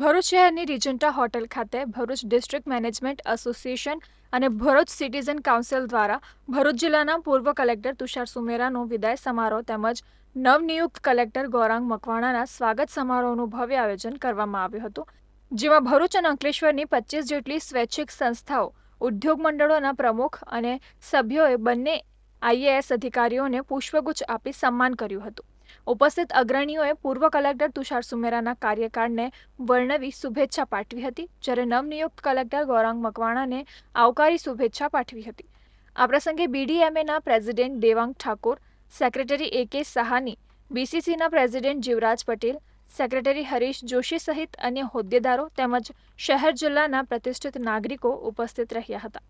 ભરૂચ શહેરની રિજન્ટા હોટેલ ખાતે Bharuch district management association અને ભરૂચ સિટીઝન કાઉન્સિલ દ્વારા ભરૂચ જિલ્લાના પૂર્વ કલેક્ટર તુષાર સુમેરાનો વિદાય સમારોહ તેમજ નવનિયુક્ત કલેક્ટર ગૌરાંગ મકવાણાના સ્વાગત સમારોહનું ભવ્ય આયોજન કરવામાં આવ્યું હતું, જેમાં ભરૂચ અને અંકલેશ્વરની પચીસ જેટલી સ્વૈચ્છિક સંસ્થાઓ, ઉદ્યોગ મંડળોના પ્રમુખ અને સભ્યોએ બંને આઈએએસ અધિકારીઓને પુષ્પગુચ્છ આપી સન્માન કર્યું હતું. ઉપસ્થિત અગ્રણીઓએ પૂર્વ કલેક્ટર તુષાર સુમેરાના કાર્યકાળને વર્ણવી શુભેચ્છા પાઠવી હતી, જ્યારે નવનિયુક્ત કલેક્ટર ગૌરાંગ મકવાણાને આવકારી શુભેચ્છા પાઠવી હતી. આ પ્રસંગે બીડીએમએના president Devang Thakor, secretary A K Sahani બીસીસીના president Jivraj Patel, secretary Harish Joshi સહિત અન્ય હોદ્દેદારો તેમજ શહેર જિલ્લાના પ્રતિષ્ઠિત નાગરિકો ઉપસ્થિત રહ્યા હતા.